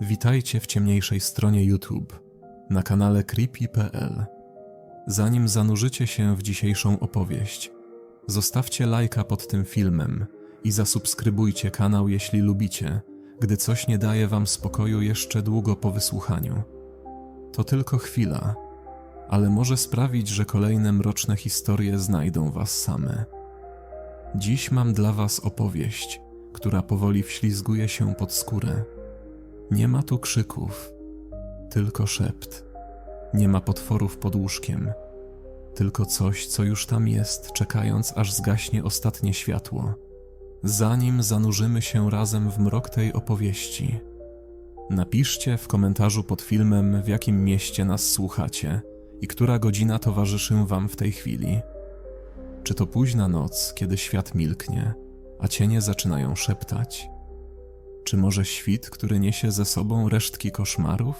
Witajcie w ciemniejszej stronie YouTube na kanale creepy.pl. Zanim zanurzycie się w dzisiejszą opowieść, zostawcie lajka pod tym filmem i zasubskrybujcie kanał, jeśli lubicie, gdy coś nie daje wam spokoju jeszcze długo po wysłuchaniu. To tylko chwila, ale może sprawić, że kolejne mroczne historie znajdą was same. Dziś mam dla was opowieść, która powoli wślizguje się pod skórę. Nie ma tu krzyków, tylko szept. Nie ma potworów pod łóżkiem, tylko coś, co już tam jest, czekając aż zgaśnie ostatnie światło. Zanim zanurzymy się razem w mrok tej opowieści, napiszcie w komentarzu pod filmem, w jakim mieście nas słuchacie i która godzina towarzyszy Wam w tej chwili. Czy to późna noc, kiedy świat milknie, a cienie zaczynają szeptać? Czy może świt, który niesie ze sobą resztki koszmarów?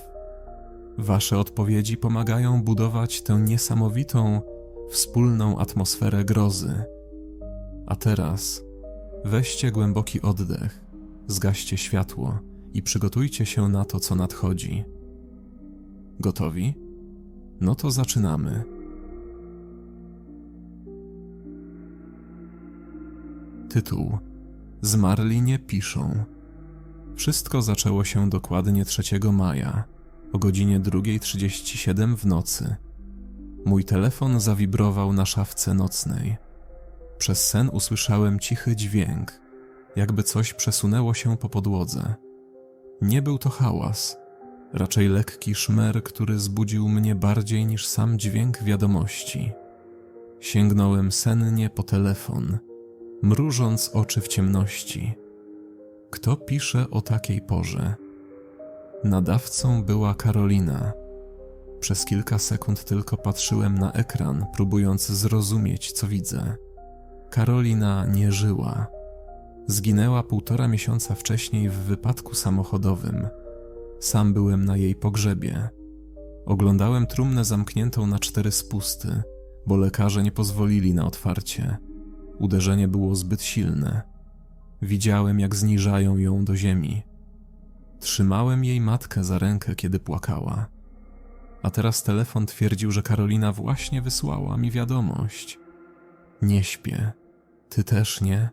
Wasze odpowiedzi pomagają budować tę niesamowitą, wspólną atmosferę grozy. A teraz weźcie głęboki oddech, zgaście światło i przygotujcie się na to, co nadchodzi. Gotowi? No to zaczynamy. Tytuł: Zmarli nie piszą. Wszystko zaczęło się dokładnie 3 maja o godzinie 2.37 w nocy. Mój telefon zawibrował na szafce nocnej. Przez sen usłyszałem cichy dźwięk, jakby coś przesunęło się po podłodze. Nie był to hałas, raczej lekki szmer, który zbudził mnie bardziej niż sam dźwięk wiadomości. Sięgnąłem sennie po telefon, mrużąc oczy w ciemności. Kto pisze o takiej porze? Nadawcą była Karolina. Przez kilka sekund tylko patrzyłem na ekran, próbując zrozumieć, co widzę. Karolina nie żyła. Zginęła półtora miesiąca wcześniej w wypadku samochodowym. Sam byłem na jej pogrzebie. Oglądałem trumnę zamkniętą na cztery spusty, bo lekarze nie pozwolili na otwarcie. Uderzenie było zbyt silne. Widziałem, jak zniżają ją do ziemi. Trzymałem jej matkę za rękę, kiedy płakała. A teraz telefon twierdził, że Karolina właśnie wysłała mi wiadomość. Nie śpię. Ty też nie?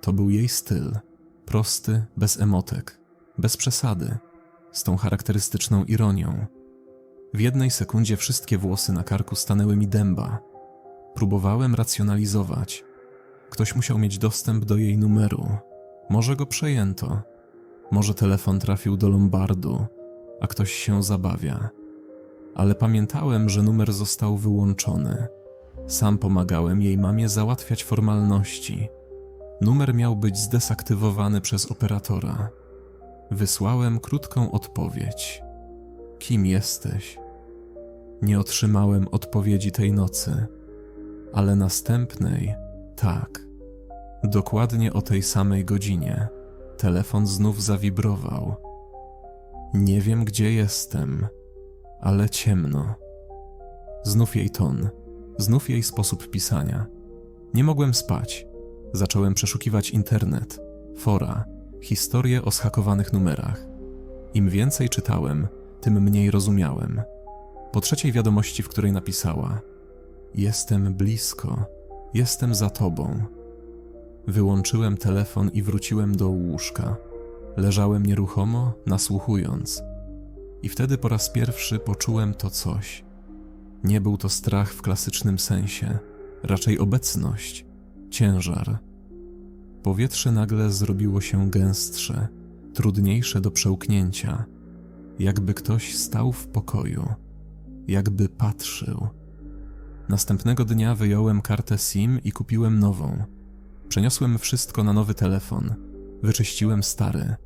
To był jej styl. Prosty, bez emotek, bez przesady, z tą charakterystyczną ironią. W jednej sekundzie wszystkie włosy na karku stanęły mi dęba. Próbowałem racjonalizować. Ktoś musiał mieć dostęp do jej numeru. Może go przejęto. Może telefon trafił do Lombardu, a ktoś się zabawia. Ale pamiętałem, że numer został wyłączony. Sam pomagałem jej mamie załatwiać formalności. Numer miał być zdesaktywowany przez operatora. Wysłałem krótką odpowiedź. Kim jesteś? Nie otrzymałem odpowiedzi tej nocy, ale następnej tak. Dokładnie o tej samej godzinie telefon znów zawibrował. Nie wiem, gdzie jestem, ale ciemno. Znów jej ton, znów jej sposób pisania. Nie mogłem spać. Zacząłem przeszukiwać internet, fora, historie o schakowanych numerach. Im więcej czytałem, tym mniej rozumiałem. Po trzeciej wiadomości, w której napisała: Jestem blisko, jestem za tobą. Wyłączyłem telefon i wróciłem do łóżka. Leżałem nieruchomo, nasłuchując. I wtedy po raz pierwszy poczułem to coś. Nie był to strach w klasycznym sensie, raczej obecność, ciężar. Powietrze nagle zrobiło się gęstsze, trudniejsze do przełknięcia, jakby ktoś stał w pokoju, jakby patrzył. Następnego dnia wyjąłem kartę SIM i kupiłem nową. Przeniosłem wszystko na nowy telefon, wyczyściłem stary,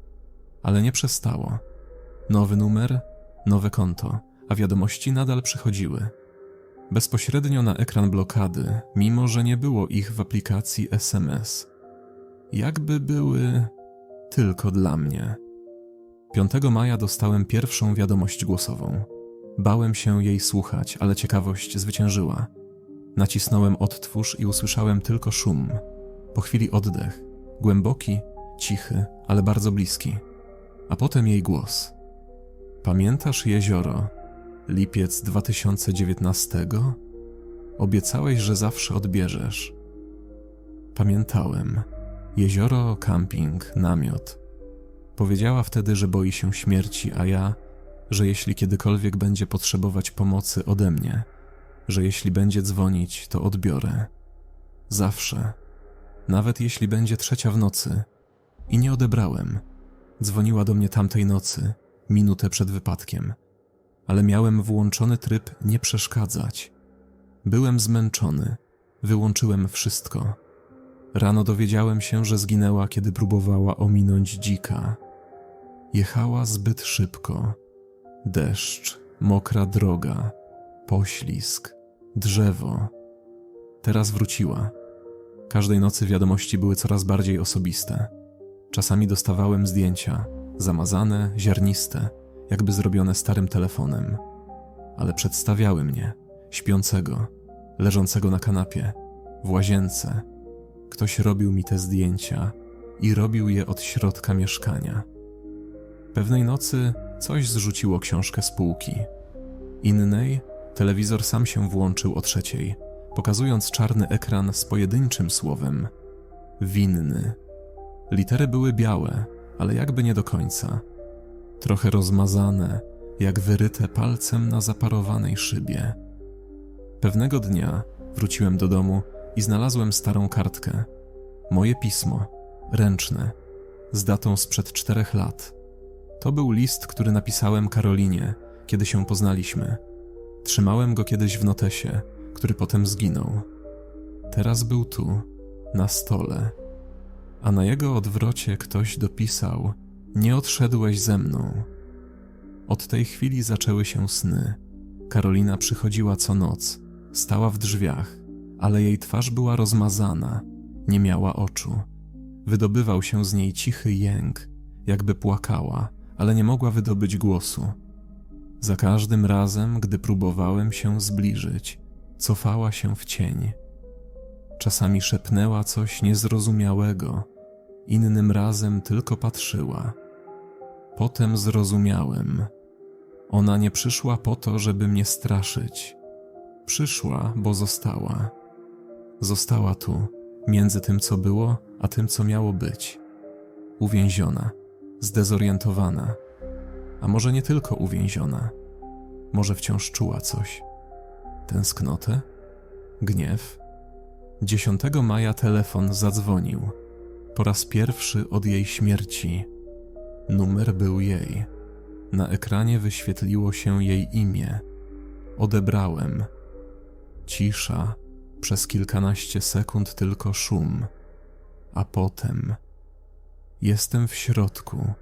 ale nie przestało. Nowy numer, nowe konto, a wiadomości nadal przychodziły. Bezpośrednio na ekran blokady, mimo że nie było ich w aplikacji SMS. Jakby były tylko dla mnie. 5 maja dostałem pierwszą wiadomość głosową. Bałem się jej słuchać, ale ciekawość zwyciężyła. Nacisnąłem odtwórz i usłyszałem tylko szum. Po chwili oddech, głęboki, cichy, ale bardzo bliski. a potem jej głos. Pamiętasz jezioro? Lipiec 2019? Obiecałeś, że zawsze odbierzesz. Pamiętałem. Jezioro, camping, namiot. Powiedziała wtedy, że boi się śmierci, a ja, że jeśli kiedykolwiek będzie potrzebować pomocy ode mnie, że jeśli będzie dzwonić, to odbiorę. Zawsze. Nawet jeśli będzie trzecia w nocy. I nie odebrałem. Dzwoniła do mnie tamtej nocy, minutę przed wypadkiem, ale miałem włączony tryb nie przeszkadzać. Byłem zmęczony, wyłączyłem wszystko. Rano dowiedziałem się, że zginęła, kiedy próbowała ominąć dzika. Jechała zbyt szybko. Deszcz, mokra droga, poślizg, drzewo. Teraz wróciła. Każdej nocy wiadomości były coraz bardziej osobiste. Czasami dostawałem zdjęcia, zamazane, ziarniste, jakby zrobione starym telefonem, ale przedstawiały mnie, śpiącego, leżącego na kanapie, w łazience. Ktoś robił mi te zdjęcia i robił je od środka mieszkania. Pewnej nocy coś zrzuciło książkę z półki. Innej telewizor sam się włączył o trzeciej, pokazując czarny ekran z pojedynczym słowem winny. Litery były białe, ale jakby nie do końca. Trochę rozmazane, jak wyryte palcem na zaparowanej szybie. Pewnego dnia wróciłem do domu i znalazłem starą kartkę. Moje pismo, ręczne, z datą sprzed czterech lat. To był list, który napisałem Karolinie, kiedy się poznaliśmy. Trzymałem go kiedyś w notesie, który potem zginął. Teraz był tu, na stole a na jego odwrocie ktoś dopisał: Nie odszedłeś ze mną. Od tej chwili zaczęły się sny. Karolina przychodziła co noc, stała w drzwiach, ale jej twarz była rozmazana, nie miała oczu. Wydobywał się z niej cichy jęk, jakby płakała, ale nie mogła wydobyć głosu. Za każdym razem, gdy próbowałem się zbliżyć, cofała się w cień. Czasami szepnęła coś niezrozumiałego, innym razem tylko patrzyła. Potem zrozumiałem. Ona nie przyszła po to, żeby mnie straszyć. Przyszła, bo została. Została tu, między tym, co było, a tym, co miało być. Uwięziona, zdezorientowana, a może nie tylko uwięziona, może wciąż czuła coś. Tęsknotę? Gniew? 10 maja telefon zadzwonił. Po raz pierwszy od jej śmierci. Numer był jej. Na ekranie wyświetliło się jej imię. Odebrałem. Cisza, przez kilkanaście sekund tylko szum. A potem. Jestem w środku.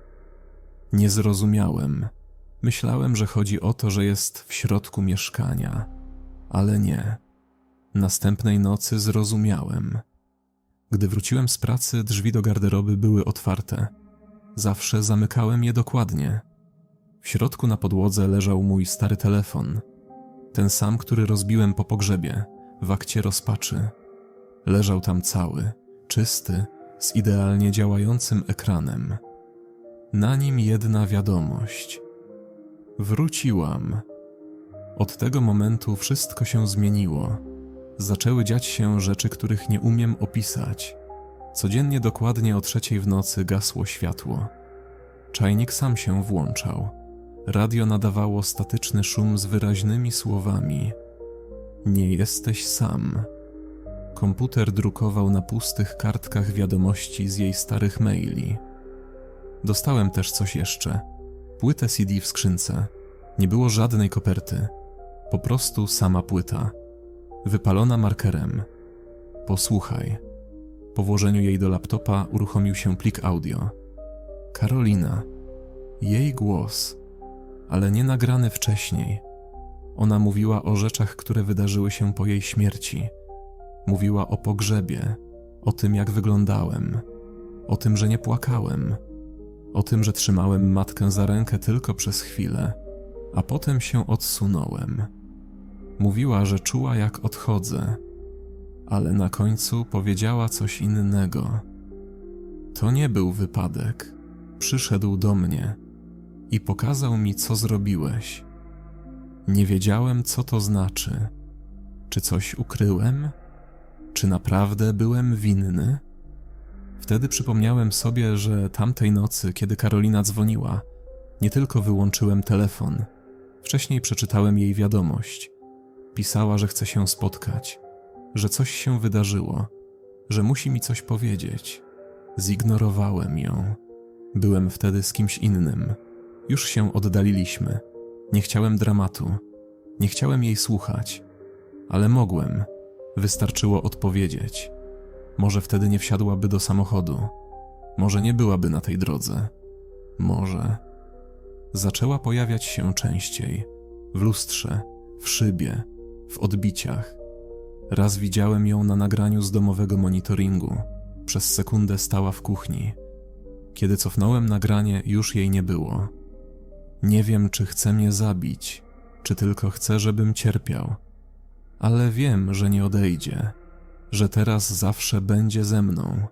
Nie zrozumiałem. Myślałem, że chodzi o to, że jest w środku mieszkania, ale nie. Następnej nocy zrozumiałem. Gdy wróciłem z pracy, drzwi do garderoby były otwarte. Zawsze zamykałem je dokładnie. W środku na podłodze leżał mój stary telefon. Ten sam, który rozbiłem po pogrzebie, w akcie rozpaczy. Leżał tam cały, czysty, z idealnie działającym ekranem. Na nim jedna wiadomość. Wróciłam. Od tego momentu wszystko się zmieniło zaczęły dziać się rzeczy, których nie umiem opisać. Codziennie dokładnie o trzeciej w nocy gasło światło. Czajnik sam się włączał. Radio nadawało statyczny szum z wyraźnymi słowami: Nie jesteś sam. Komputer drukował na pustych kartkach wiadomości z jej starych maili. Dostałem też coś jeszcze: płytę CD w skrzynce. Nie było żadnej koperty, po prostu sama płyta wypalona markerem. Posłuchaj. Po włożeniu jej do laptopa uruchomił się plik audio. Karolina. Jej głos, ale nie nagrany wcześniej. Ona mówiła o rzeczach, które wydarzyły się po jej śmierci. Mówiła o pogrzebie, o tym, jak wyglądałem, o tym, że nie płakałem, o tym, że trzymałem matkę za rękę tylko przez chwilę, a potem się odsunąłem. Mówiła, że czuła, jak odchodzę, ale na końcu powiedziała coś innego. To nie był wypadek. Przyszedł do mnie. i pokazał mi, co zrobiłeś. Nie wiedziałem, co to znaczy. Czy coś ukryłem? Czy naprawdę byłem winny? Wtedy przypomniałem sobie, że tamtej nocy, kiedy Karolina dzwoniła, nie tylko wyłączyłem telefon, wcześniej przeczytałem jej wiadomość. Pisała, że chce się spotkać, że coś się wydarzyło, że musi mi coś powiedzieć. Zignorowałem ją. Byłem wtedy z kimś innym. Już się oddaliliśmy. Nie chciałem dramatu. Nie chciałem jej słuchać. Ale mogłem. Wystarczyło odpowiedzieć. Może wtedy nie wsiadłaby do samochodu. Może nie byłaby na tej drodze. Może. Zaczęła pojawiać się częściej. W lustrze, w szybie, w odbiciach. Raz widziałem ją na nagraniu z domowego monitoringu. Przez sekundę stała w kuchni. Kiedy cofnąłem nagranie, już jej nie było. Nie wiem, czy chce mnie zabić, czy tylko chce, żebym cierpiał. Ale wiem, że nie odejdzie, że teraz zawsze będzie ze mną.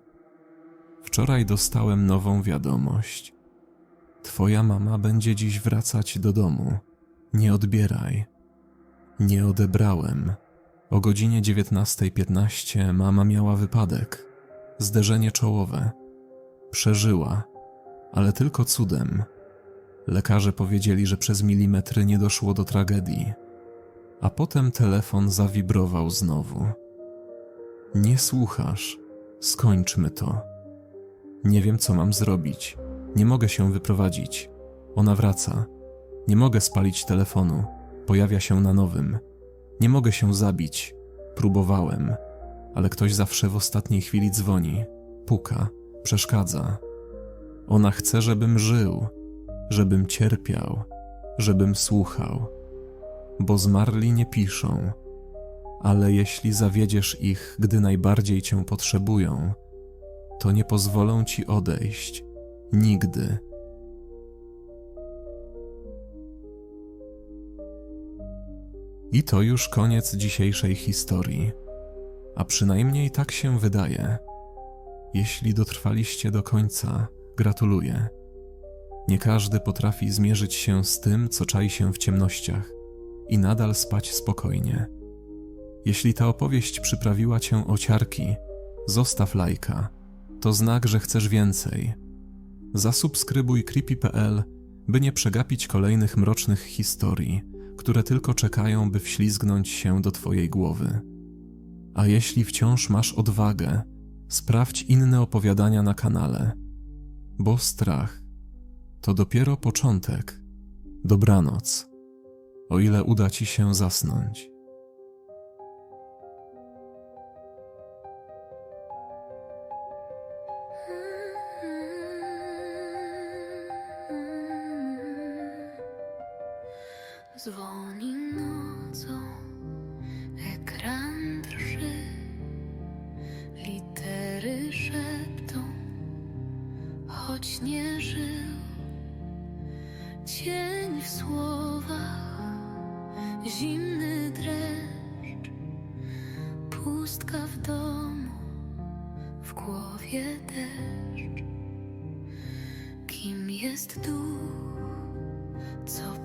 Wczoraj dostałem nową wiadomość. Twoja mama będzie dziś wracać do domu. Nie odbieraj. Nie odebrałem. O godzinie 19.15 mama miała wypadek. Zderzenie czołowe. Przeżyła, ale tylko cudem. Lekarze powiedzieli, że przez milimetry nie doszło do tragedii. A potem telefon zawibrował znowu. Nie słuchasz. Skończmy to. Nie wiem, co mam zrobić. Nie mogę się wyprowadzić. Ona wraca. Nie mogę spalić telefonu. Pojawia się na nowym. Nie mogę się zabić. Próbowałem, ale ktoś zawsze w ostatniej chwili dzwoni, puka, przeszkadza. Ona chce, żebym żył, żebym cierpiał, żebym słuchał. Bo zmarli nie piszą, ale jeśli zawiedziesz ich, gdy najbardziej cię potrzebują, to nie pozwolą ci odejść. Nigdy. I to już koniec dzisiejszej historii. A przynajmniej tak się wydaje. Jeśli dotrwaliście do końca, gratuluję. Nie każdy potrafi zmierzyć się z tym, co czai się w ciemnościach i nadal spać spokojnie. Jeśli ta opowieść przyprawiła cię o ciarki, zostaw lajka. To znak, że chcesz więcej. Zasubskrybuj creepy.pl, by nie przegapić kolejnych mrocznych historii, które tylko czekają, by wślizgnąć się do twojej głowy. A jeśli wciąż masz odwagę, sprawdź inne opowiadania na kanale, bo strach to dopiero początek. Dobranoc, o ile uda ci się zasnąć. Dreszcz, pustka w domu, w głowie deszcz. Kim jest duch? co